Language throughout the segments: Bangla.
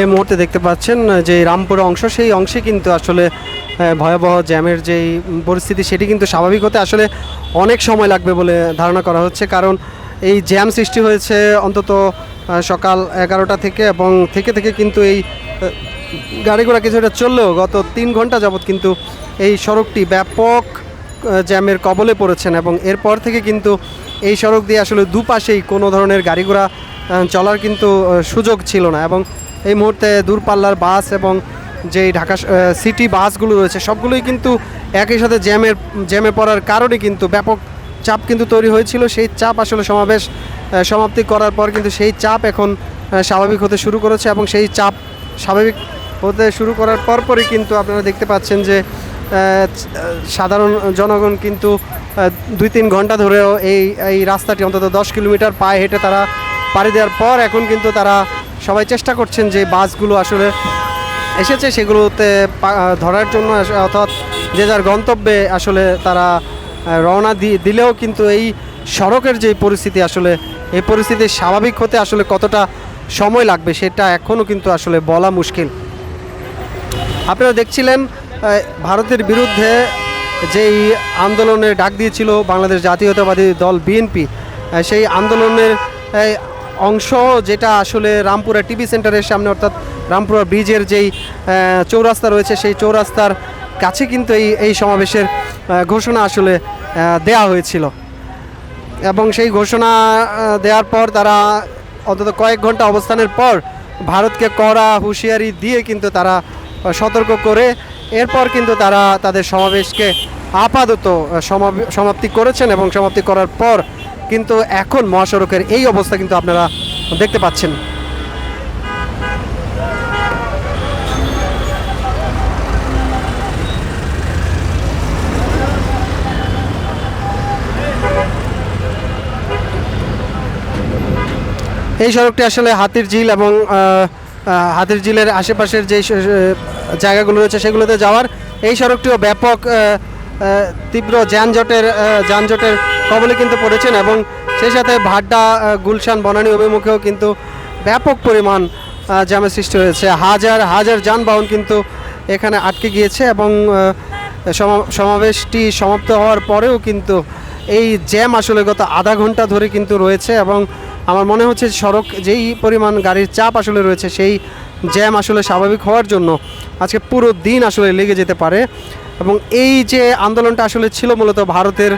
এই মুহূর্তে দেখতে পাচ্ছেন যে রামপুর অংশ, সেই অংশে কিন্তু আসলে ভয়াবহ জ্যামের যেই পরিস্থিতি, সেটি কিন্তু স্বাভাবিক হতে আসলে অনেক সময় লাগবে বলে ধারণা করা হচ্ছে। কারণ এই জ্যাম সৃষ্টি হয়েছে অন্তত সকাল এগারোটা থেকে এবং থেকে থেকে কিন্তু এই গাড়ি ঘোড়া কিছুটা চললেও গত তিন ঘণ্টা যাবৎ কিন্তু এই সড়কটি ব্যাপক জ্যামের কবলে পড়েছেন এবং এরপর থেকে কিন্তু এই সড়ক দিয়ে আসলে দুপাশেই কোনো ধরনের গাড়ি ঘোড়া চলার কিন্তু সুযোগ ছিল না এবং এই মুহূর্তে দূরপাল্লার বাস এবং যেই ঢাকা সিটি বাসগুলো রয়েছে, সবগুলোই কিন্তু একই সাথে জ্যামের জ্যামে পড়ার কারণে কিন্তু ব্যাপক চাপ কিন্তু তৈরি হয়েছিল। সেই চাপ আসলে সমাবেশ সমাপ্তি করার পর কিন্তু সেই চাপ এখন স্বাভাবিক হতে শুরু করেছে এবং সেই চাপ স্বাভাবিক হতে শুরু করার পরপরই কিন্তু আপনারা দেখতে পাচ্ছেন যে সাধারণ জনগণ কিন্তু দুই তিন ঘণ্টা ধরেও এই এই রাস্তাটি অন্তত দশ কিলোমিটার পায়ে হেঁটে তারা পাড়ি দেওয়ার পর এখন কিন্তু তারা সবাই চেষ্টা করছেন যে বাসগুলো আসলে এসেছে সেগুলোতে ধরার জন্য অর্থাৎ যে যার গন্তব্যে আসলে তারা রওনা দিলেও কিন্তু এই সড়কের যে পরিস্থিতি আসলে, এই পরিস্থিতি স্বাভাবিক হতে আসলে কতটা সময় লাগবে সেটা এখনও কিন্তু আসলে বলা মুশকিল। আপনারা দেখছিলেন ভারতের বিরুদ্ধে যেই আন্দোলনের ডাক দিয়েছিল বাংলাদেশ জাতীয়তাবাদী দল বিএনপি সেই আন্দোলনের অংশ যেটা আসলে রামপুরা টিভি সেন্টারের সামনে, অর্থাৎ রামপুরা ব্রিজের যেই চৌরাস্তা রয়েছে, সেই চৌরাস্তার কাছে কিন্তু এই এই সমাবেশের ঘোষণা আসলে দেয়া হয়েছিল। এবং সেই ঘোষণা দেওয়ার পর তারা অন্তত কয়েক ঘণ্টা অবস্থানের পর ভারতকে কড়া হুঁশিয়ারি দিয়ে কিন্তু তারা সতর্ক করে এরপর কিন্তু তারা তাদের সমাবেশকে আপাতত সমাপ্তি করেছেন এবং সমাপ্তি করার পর কিন্তু এখন মহাসড়কের এই অবস্থা কিন্তু আপনারা দেখতে পাচ্ছেন। এই সড়কটি আসলে হাতির ঝিল এবং হাতির ঝিলের আশেপাশের যে জায়গাগুলো রয়েছে সেগুলোতে যাওয়ার এই সড়কটিও ব্যাপক তীব্র যানজটের যানজটের কবলে কিন্তু পড়েছেন এবং সেই সাথে ভাড্ডা গুলশান বনানী অভিমুখেও কিন্তু ব্যাপক পরিমাণ জ্যামের সৃষ্টি হয়েছে। হাজার হাজার যানবাহন কিন্তু এখানে আটকে গিয়েছে এবং সমা- সমাবেশটি সমাপ্ত হওয়ার পরেও কিন্তু এই জ্যাম আসলে গত আধা ঘণ্টা ধরে কিন্তু রয়েছে এবং আমার মনে হচ্ছে সড়ক যেই পরিমাণ গাড়ির চাপ আসলে রয়েছে, সেই জ্যাম আসলে স্বাভাবিক হওয়ার জন্য আজকে পুরো দিন আসলে লেগে যেতে পারে এবং এই যে আন্দোলনটা আসলে ছিল মূলত ভারতের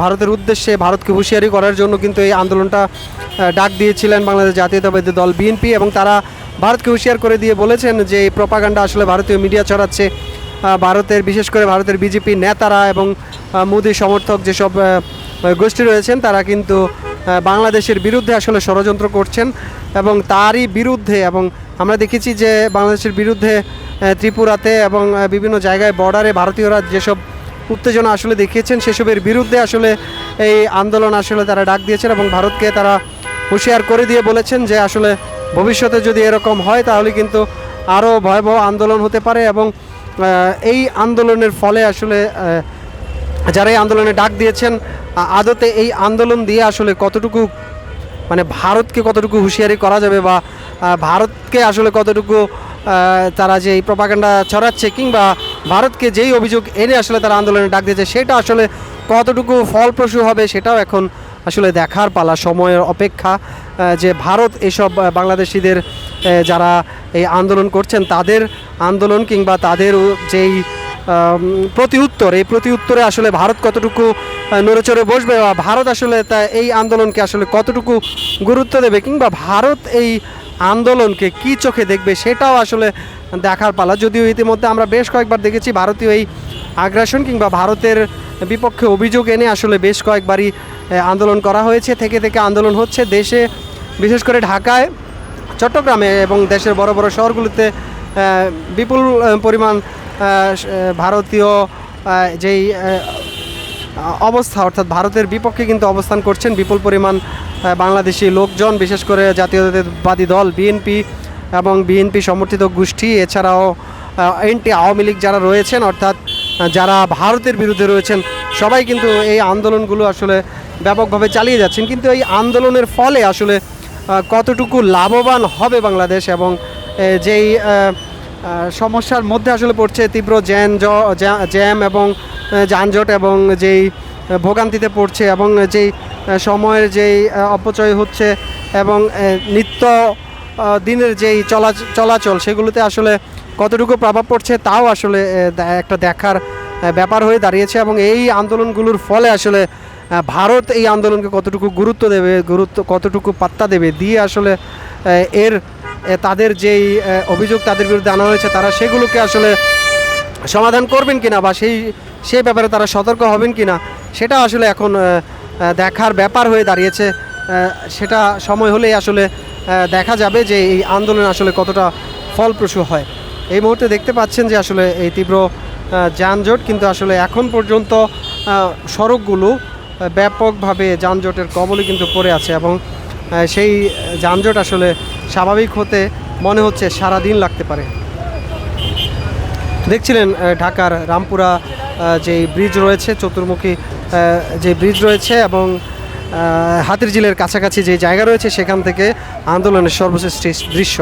ভারতের উদ্দেশ্যে ভারতকে হুঁশিয়ারি করার জন্য কিন্তু এই আন্দোলনটা ডাক দিয়েছিলেন বাংলাদেশ জাতীয়তাবাদী দল বিএনপি এবং তারা ভারতকে হুঁশিয়ার করে দিয়ে বলেছেন যে এই প্রপাগান্ডা আসলে ভারতীয় মিডিয়া ছড়াচ্ছে। ভারতের, বিশেষ করে ভারতের বিজেপি নেতারা এবং মোদী সমর্থক যেসব গোষ্ঠী রয়েছেন, তারা কিন্তু বাংলাদেশের বিরুদ্ধে আসলে ষড়যন্ত্র করছেন এবং তারই বিরুদ্ধে এবং আমরা দেখেছি যে বাংলাদেশের বিরুদ্ধে ত্রিপুরাতে এবং বিভিন্ন জায়গায় বর্ডারে ভারতীয়রা যেসব উত্তেজনা আসলে দেখিয়েছেন। সেসবের বিরুদ্ধে আসলে এই আন্দোলন আসলে তারা ডাক দিয়েছেন এবং ভারতকে তারা হুঁশিয়ার করে দিয়ে বলেছেন যে আসলে ভবিষ্যতে যদি এরকম হয় তাহলে কিন্তু আরও ভয়াবহ আন্দোলন হতে পারে এবং এই আন্দোলনের ফলে আসলে যারা এই আন্দোলনে ডাক দিয়েছেন, আদতে এই আন্দোলন দিয়ে আসলে কতটুকু মানে ভারতকে কতটুকু হুঁশিয়ারি করা যাবে বা ভারতকে আসলে কতটুকু তারা যে এই প্রপাগান্ডা ছড়াচ্ছে কিংবা ভারতকে যেই অভিযোগ এনে আসলে তারা আন্দোলনে ডাক দিয়েছে, সেটা আসলে কতটুকু ফলপ্রসূ হবে সেটাও এখন আসলে দেখার পালা। সময়ের অপেক্ষা যে ভারত এসব বাংলাদেশিদের যারা এই আন্দোলন করছেন, তাদের আন্দোলন কিংবা তাদের যেই প্রতি উত্তর, এই প্রতি উত্তরে আসলে ভারত কতটুকু নড়েচড়ে বসবে বা ভারত আসলে তা, এই আন্দোলনকে আসলে কতটুকু গুরুত্ব দেবে কিংবা ভারত এই আন্দোলনকে কি চোখে দেখবে সেটাও আসলে দেখার পালা। যদিও ইতিমধ্যে আমরা বেশ কয়েকবার দেখেছি ভারতীয় এই আগ্রাসন কিংবা ভারতের বিপক্ষে অভিযোগ এনে আসলে বেশ কয়েকবারই আন্দোলন করা হয়েছে, থেকে থেকে আন্দোলন হচ্ছে দেশে, বিশেষ করে ঢাকায়, চট্টগ্রামে এবং দেশের বড় বড় শহরগুলিতে বিপুল পরিমাণ ভারতীয় যেই অবস্থা, অর্থাৎ ভারতের বিপক্ষে কিন্তু অবস্থান করছেন বিপুল পরিমাণ বাংলাদেশি লোকজন, বিশেষ করে জাতীয়তাবাদী দল, বিএনপি এবং বিএনপি সমর্থিত গোষ্ঠী, এছাড়াও এনটি আওয়ামী লীগ যারা রয়েছেন, অর্থাৎ যারা ভারতের বিরুদ্ধে রয়েছেন, সবাই কিন্তু এই আন্দোলনগুলো আসলে ব্যাপকভাবে চালিয়ে যাচ্ছেন। কিন্তু এই আন্দোলনের ফলে আসলে কতটুকু লাভবান হবে বাংলাদেশ এবং যেই সমস্যার মধ্যে আসলে পড়ছে তীব্র জ্যান জ্যাম এবং যানজট এবং যেই ভোগান্তিতে পড়ছে এবং যেই সময়ের যেই অপচয় হচ্ছে এবং নিত্য দিনের যেই চলা, চলাচল সেগুলোতে আসলে কতটুকু প্রভাব পড়ছে তাও আসলে একটা দেখার ব্যাপার হয়ে দাঁড়িয়েছে এবং এই আন্দোলনগুলোর ফলে আসলে ভারত এই আন্দোলনকে কতটুকু গুরুত্ব দেবে, গুরুত্ব, কতটুকু পাত্তা দেবে দিয়ে আসলে এর তাদের যেই অভিযোগ তাদের বিরুদ্ধে আনা হয়েছে, তারা সেগুলোকে আসলে সমাধান করবেন কিনা বা সেই সেই ব্যাপারে তারা সতর্ক হবেন কিনা, সেটা আসলে এখন দেখার ব্যাপার হয়ে দাঁড়িয়েছে। সেটা সময় হলেই আসলে দেখা যাবে যে এই আন্দোলন আসলে কতটা ফলপ্রসূ হয়। এই মুহূর্তে দেখতে পাচ্ছেন যে আসলে এই তীব্র যানজট কিন্তু আসলে এখন পর্যন্ত সড়কগুলো ব্যাপকভাবে যানজটের কবলে কিন্তু পড়ে আছে এবং সেই যানজট আসলে স্বাভাবিক হতে মনে হচ্ছে সারা দিন লাগতে পারে। দেখছিলেন ঢাকার রামপুরা যে ব্রিজ রয়েছে, চতুর্মুখী যে ব্রিজ রয়েছে এবং হাতিরঝিলের হাতির ঝিলের কাছাকাছি যে জায়গা রয়েছে, সেখান থেকে আন্দোলনের সর্বশেষ দৃশ্য।